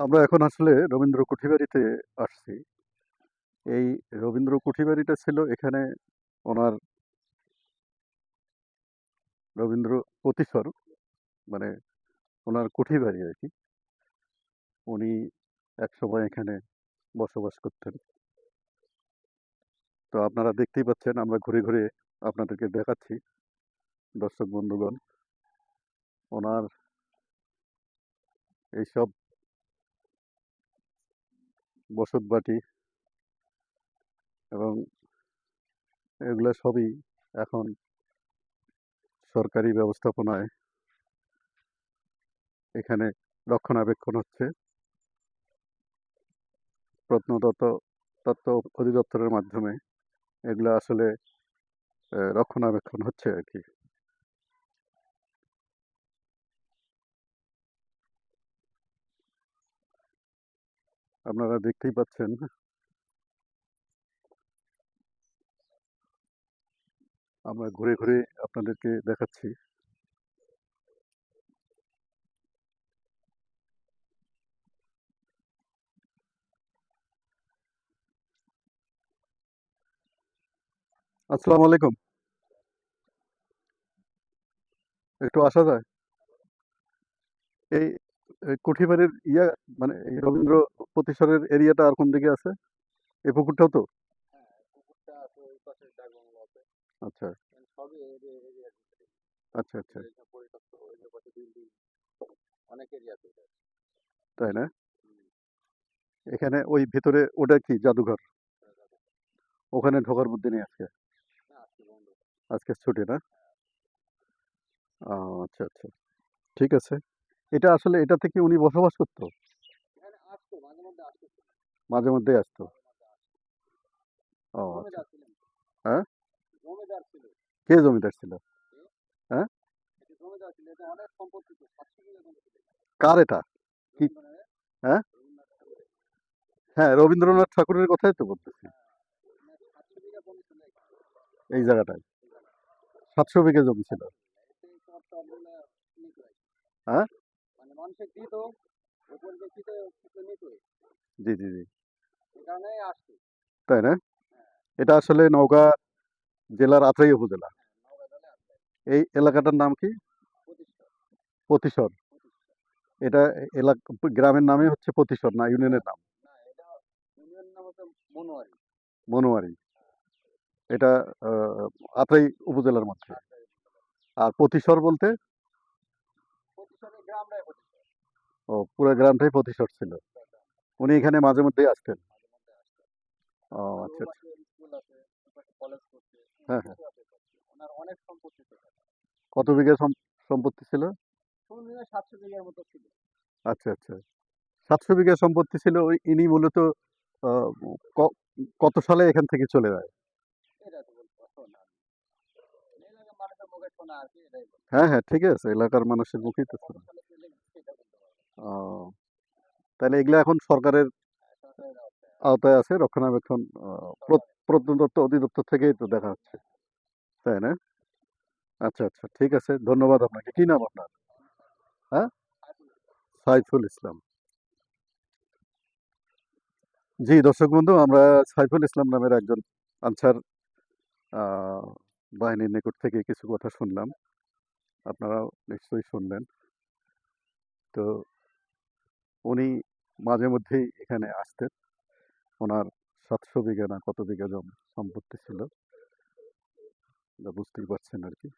আমরা এখন আসলে রবীন্দ্র কুঠিবাড়িতে আসছি। এই রবীন্দ্র কুঠিবাড়িটা ছিল এখানে ওনার রবীন্দ্র প্রতিসর মানে ওনার কুঠিবাড়ি আর কি। উনি এক সময় এখানে বসবাস করতেন। তো আপনারা দেখতেই পাচ্ছেন, আমরা ঘুরে ঘুরে আপনাদেরকে দেখাচ্ছি। দর্শক বন্ধুগণ, ওনার এইসব বসতবাটি এবং এগুলো সবই এখন সরকারি ব্যবস্থাপনায় এখানে রক্ষণাবেক্ষণ হচ্ছে। প্রত্নতত্ত্ব, তত্ত্ব অধিদপ্তরের মাধ্যমে এগুলো আসলে রক্ষণাবেক্ষণ হচ্ছে আর কি। আপনারা দেখতেই পাচ্ছেন। আমরা ঘুরে ঘুরে আপনাদেরকে দেখাচ্ছি। আসসালামু আলাইকুম। একটু আসা যায়। এই কুঠিবাড়ির ইয়া মানে রবীন্দ্র প্রতিসরের এরিয়াটা আর কোন দিকে আছে? এই পুকুরটাও তো? আছে আচ্ছা। আচ্ছা আচ্ছা। এটা। তাই না? এখানে ওই ভিতরে ওটা কি? জাদুঘর? ওখানে ঢোকার বুদ্ধি নেই আজকে? আজকে ছুটি না? ও, আচ্ছা আচ্ছা। ঠিক আছে। এটা আসলে এটা থেকে উনি বসবাস করতো? মাঝে মধ্যে আসতো। ও আচ্ছা। হ্যাঁ? কে জমিদার ছিল? ছিল। কার এটা? কি? হ্যাঁ? রবীন্দ্রনাথ ঠাকুরের। হ্যাঁ রবীন্দ্রনাথ ঠাকুরের কথাই তো বলতেছি। এখানে। এই জায়গাটায়? সাতশো বিঘে জমি ছিল। হ্যাঁ? মানে মানুষের দিত কিছু কিছু নিত জি জি জি। কারণে আসতো তাই না? এটা আসলে নওগাঁ জেলার আত্রাই উপজেলা। আসতো এই এলাকাটার নাম কি? পতিসর এটা এলাকা গ্রামের নামে হচ্ছে পতিসর না ইউনিয়নের নাম? মনোয়ারি। মনোয়ারি। এটা আত্রাই উপজেলার মধ্যে। আর পতিসর বলতে প্রতিষ্ঠানের গ্রামটাই প্রতিষ্ঠা ও পুরো গ্রামটাই পতিসর ছিল উনি এখানে মাঝে মধ্যেই আসতেন ও আচ্ছা আচ্ছা হ্যাঁ, হ্যাঁ। কত বিঘা সম্পত্তি ছিল আচ্ছা আচ্ছা সাতশো বিঘা সম্পত্তি ছিল ইনি মূলত কত সালে এখান থেকে চলে যায়। হ্যাঁ হ্যাঁ ঠিক আছে এলাকার মানুষের মুখেই তো শোনা। সালে চলে গেছে সেটা বলতে পারব না। ও তাহলে এগুলো এখন সরকারের আওতায়। আছে, রক্ষণাবেক্ষণ প্রত্নতত্ত্ব অধিদপ্তর থেকেই তো দেখা হচ্ছে, তাই না? আচ্ছা আচ্ছা ঠিক আছে, ধন্যবাদ আপনাকে। কি নাম আপনার? হ্যাঁ? সাইফুল ইসলাম। জি, দর্শক বন্ধু, আমরা সাইফুল ইসলাম নামের একজন আনসার বাহিনীর নিকট থেকে কিছু কথা শুনলাম। আপনারাও নিশ্চয়ই শুনলেন তো উনি মাঝে মধ্যেই এখানে আসতেন। ওনার সাতশো বিঘা না কত বিঘা জমি সম্পত্তি ছিল। বুঝতেই পারছেন আর কি।